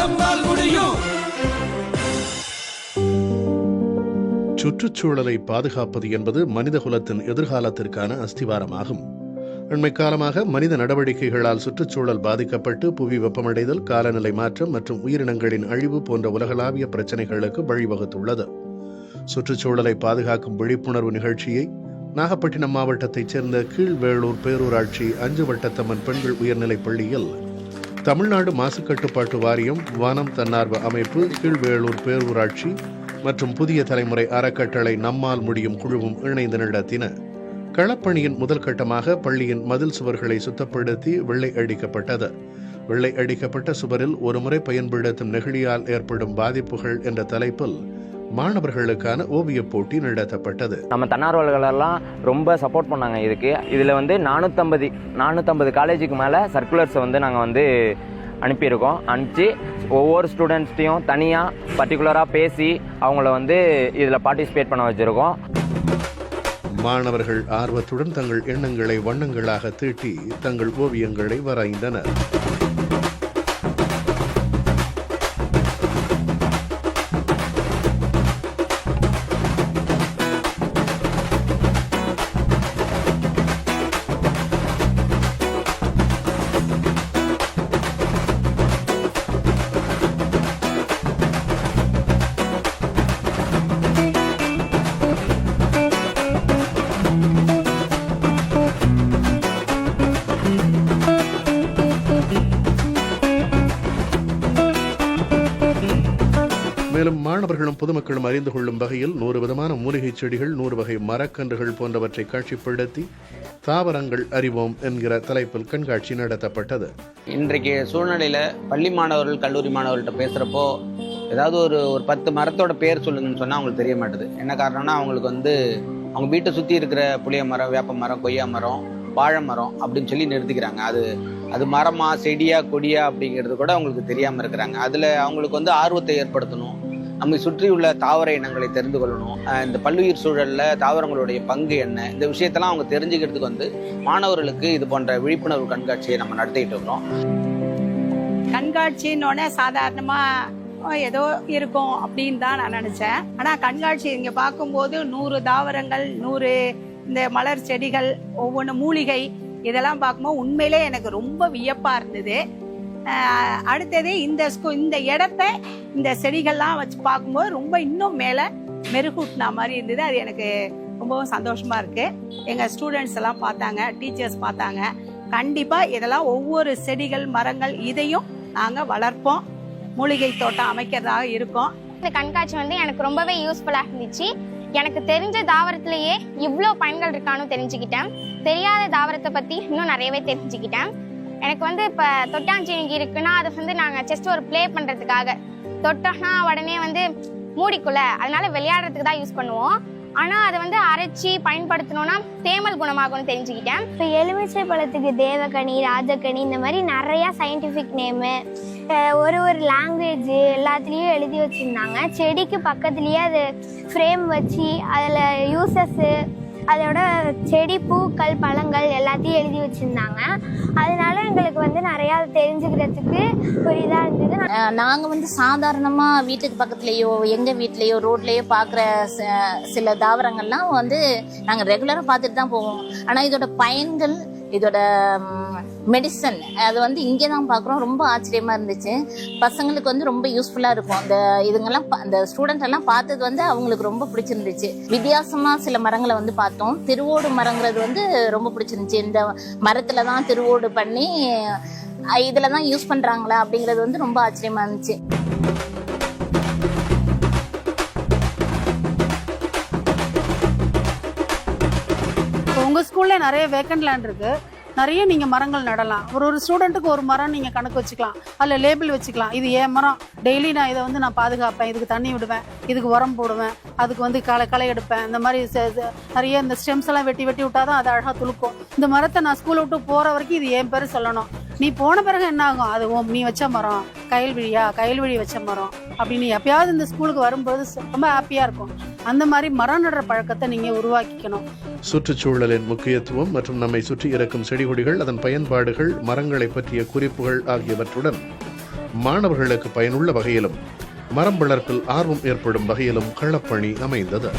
நம்மால் முடியும் சுற்றுச்சூழலை பாதுகாப்பது என்பது மனிதகுலத்தின் எதிர்காலத்திற்கான அஸ்திவாரமாகும். அண்மை காலமாக மனித நடவடிக்கைகளால் சுற்றுச்சூழல் பாதிக்கப்பட்டு புவி வெப்பமடைதல் காலநிலை மாற்றம் மற்றும் உயிரினங்களின் அழிவு போன்ற உலகளாவிய பிரச்சினைகளுக்கு வழிவகுத்துள்ளது. சுற்றுச்சூழலை பாதுகாக்கும் விழிப்புணர்வு நிகழ்ச்சியை நாகப்பட்டினம் மாவட்டத்தைச் சேர்ந்த கீழ்வேளூர் பேரூராட்சி அஞ்சு வட்டத்தம்மன் பெண்கள் உயர்நிலைப் பள்ளியில் தமிழ்நாடு மாசு கட்டுப்பாட்டு வாரியம் வானம் தன்னார்வ அமைப்பு கீழ்வேளூர் பேரூராட்சி மற்றும் புதிய தலைமுறை அறக்கட்டளை நம்மால் முடியும் குழுவும் இணைந்து நடத்தின களப்பணியின் முதல் கட்டமாக பள்ளியின் மதில் சுவர்களை சுத்தப்படுத்தி வெள்ளை அடிக்கப்பட்டது. வெள்ளை அடிக்கப்பட்ட சுவரில் ஒருமுறை பயன்படுத்தும் நெகிழியால் ஏற்படும் பாதிப்புகள் என்ற தலைப்பில் மாணவர்களுக்கான ஓவியப் போட்டி நடத்தப்பட்டது. நம்ம தன்னார்வலர்களெல்லாம் ரொம்ப சப்போர்ட் பண்ணாங்க இதுக்கு. இதில் வந்து நானூற்றம்பது நானூற்றம்பது காலேஜுக்கு மேலே சர்க்குலர்ஸை வந்து நாங்கள் வந்து அனுப்பியிருக்கோம். அனுப்பிச்சு ஒவ்வொரு ஸ்டூடெண்ட்ஸ்டையும் தனியாக பர்டிகுலராக பேசி அவங்கள வந்து இதில் பார்ட்டிசிபேட் பண்ண வச்சுருக்கோம். மாணவர்கள் ஆர்வத்துடன் தங்கள் எண்ணங்களை வண்ணங்களாக தீட்டி தங்கள் ஓவியங்களை வரைந்தனர். மாணவர்களும் பொதுமக்களும் அறிந்து கொள்ளும் வகையில் நூறு விதமான மூலிகை செடிகள் நூறு வகை மரக்கன்றுகள் போன்றவற்றை காட்சிப்படுத்தி தாவரங்கள் அறிவோம் என்கிற தலைப்பில் கண்காட்சி நடத்தப்பட்டது. இன்றைக்கு சூழ்நிலையில் பள்ளி மாணவர்கள் கல்லூரி மாணவர்கள்ட்ட பேசுகிறப்போ ஏதாவது ஒரு ஒரு பத்து மரத்தோட பேர் சொல்லுங்கன்னு சொன்னால் அவங்களுக்கு தெரிய மாட்டுது. என்ன காரணம்னா அவங்களுக்கு வந்து அவங்க வீட்டை சுற்றி இருக்கிற புளிய மரம் வேப்ப மரம் கொய்யா மரம் வாழை மரம் அப்படின்னு சொல்லி நிறுத்திக்கிறாங்க. அது அது மரமா செடியா கொடியா அப்படிங்கிறது கூட அவங்களுக்கு தெரியாமல் இருக்கிறாங்க. அதில் அவங்களுக்கு வந்து ஆர்வத்தை ஏற்படுத்தணும். நம்மை சுற்றியுள்ள தாவர இனங்களை தெரிந்து கொள்ளணும். இந்த பல்லுயிர் சூழலில் தாவரங்களுடைய பங்கு என்ன? இந்த விஷயத்தெல்லாம் அவங்க தெரிஞ்சுக்கிறதுக்கு வந்து மாணவர்களுக்கு இது போன்ற விழிப்புணர்வு கண்காட்சியை நம்ம நடத்திட்டு இருக்கிறோம். கண்காட்சின்னொடனே சாதாரணமாக ஏதோ இருக்கும் அப்படின்னு தான் நான் நினச்சேன். ஆனால் கண்காட்சி இங்கே பார்க்கும்போது நூறு தாவரங்கள் நூறு இந்த மலர் செடிகள் ஒவ்வொன்று மூலிகை இதெல்லாம் பார்க்கும்போது உண்மையிலே எனக்கு ரொம்ப வியப்பாக இருந்தது. அடுத்தது இந்த ஸ்கூ இந்த இடத்த இந்த செடிகள்லாம் வச்சு பார்க்கும்போது ரொம்ப இன்னும் மேலே மெருகூட்டினா மாதிரி இருந்தது. அது எனக்கு ரொம்பவும் சந்தோஷமாக இருக்குது எங்கள் ஸ்டூடெண்ட்ஸ் எல்லாம் பார்த்தாங்க டீச்சர்ஸ் பார்த்தாங்க. கண்டிப்பாக இதெல்லாம் ஒவ்வொரு செடிகள் மரங்கள் இதையும் நாங்கள் வளர்ப்போம். மூலிகை தோட்டம் அமைக்கிறதாக இருக்கோம். இந்த கண்காட்சி வந்து எனக்கு ரொம்பவே யூஸ்ஃபுல்லாக இருந்துச்சு. எனக்கு தெரிஞ்ச தாவரத்திலேயே இவ்வளோ பயன்கள் இருக்கான்னு தெரிஞ்சுக்கிட்டேன். தெரியாத தாவரத்தை பற்றி இன்னும் நிறையவே தெரிஞ்சுக்கிட்டேன். எனக்கு வந்து இப்போ தொட்டாஞ்சிவிங்கி இருக்குன்னா அதை வந்து நாங்கள் ஜஸ்ட் ஒரு ப்ளே பண்ணுறதுக்காக தொட்டோம்னா உடனே வந்து மூடிக்குள்ள. அதனால விளையாடுறதுக்கு தான் யூஸ் பண்ணுவோம். ஆனால் அதை வந்து அரைச்சி பயன்படுத்தணும்னா தேமல் குணமாகும்னு தெரிஞ்சுக்கிட்டேன். இப்போ எலுமிச்சை பழத்துக்கு தேவகனி ராஜகனி இந்த மாதிரி நிறையா சயின்டிஃபிக் நேமு ஒரு ஒரு லாங்குவேஜ் எல்லாத்துலேயும் எழுதி வச்சுருந்தாங்க. செடிக்கு பக்கத்துலேயே அது ஃப்ரேம் வச்சு அதில் யூசஸ்ஸு அதோட செடி பூக்கள் பழங்கள் எல்லாத்தையும் எழுதி வச்சுருந்தாங்க. அதனால எங்களுக்கு வந்து நிறையா தெரிஞ்சுக்கிறதுக்கு ஒரு இதாக இருந்தது. நாங்கள் வந்து சாதாரணமாக வீட்டுக்கு பக்கத்துலேயோ எங்கள் வீட்லேயோ ரோட்லேயோ பார்க்குற சில தாவரங்கள்லாம் வந்து நாங்கள் ரெகுலராக பார்த்துட்டு தான் போவோம். ஆனால் இதோட பயன்கள் இதோட மெடிசன் அது வந்து இங்கே தான் பார்க்குறோம். ரொம்ப ஆச்சரியமாக இருந்துச்சு. பசங்களுக்கு வந்து ரொம்ப யூஸ்ஃபுல்லாக இருக்கும். அந்த இதுங்கெல்லாம் அந்த ஸ்டூடெண்ட் எல்லாம் பார்த்தது வந்து அவங்களுக்கு ரொம்ப பிடிச்சிருந்துச்சு. வித்தியாசமாக சில மரங்களை வந்து பார்த்தோம். திருவோடு மரங்கிறது வந்து ரொம்ப பிடிச்சிருந்துச்சு. இந்த மரத்தில் தான் திருவோடு பண்ணி இதில் தான் யூஸ் பண்ணுறாங்களா அப்படிங்கிறது வந்து ரொம்ப ஆச்சரியமாக இருந்துச்சு. உங்கள் ஸ்கூலில் நிறைய வேக்கண்ட் லேண்ட் இருக்குது நிறைய நீங்கள் மரங்கள் நடலாம். ஒரு ஒரு ஸ்டூடெண்ட்டுக்கு ஒரு மரம் நீங்கள் கணக்கு வச்சுக்கலாம். அதில் லேபிள் வச்சுக்கலாம். இது என் மரம். டெய்லி நான் இதை வந்து நான் பாதுகாப்பேன். இதுக்கு தண்ணி விடுவேன். இதுக்கு உரம் போடுவேன். அதுக்கு வந்து களை களை எடுப்பேன். இந்த மாதிரி நிறைய இந்த ஸ்டெம்ஸ் எல்லாம் வெட்டி வெட்டி விட்டாதான் தான் அது அழகாக துளுக்கும். இந்த மரத்தை நான் ஸ்கூலை விட்டு போகிற வரைக்கும் இது என் பேர் சொல்லணும். நீ போன பிறகு என்ன ஆகும்? அது உன் நீ வச்ச மரம். கயல்விழியா? கயல்விழி வச்ச மரம். அப்படின்னு எப்பயாவது இந்த ஸ்கூலுக்கு வரும்போது ரொம்ப ஹாப்பியாக இருக்கும். அந்த மாதிரி மரம் நடுற பழக்கத்தை நீங்கள் உருவாக்கிக்கணும். சுற்றுச்சூழலின் முக்கியத்துவம் மற்றும் நம்மை சுற்றி இருக்கும் செடி கொடிகள் அதன் பயன்பாடுகள் மரங்களை பற்றிய குறிப்புகள் ஆகியவற்றுடன் மாணவர்களுக்கு பயனுள்ள வகையிலும் மரம் வளர்ப்பில் ஆர்வம் ஏற்படும் வகையிலும் களப்பணி அமைந்தது.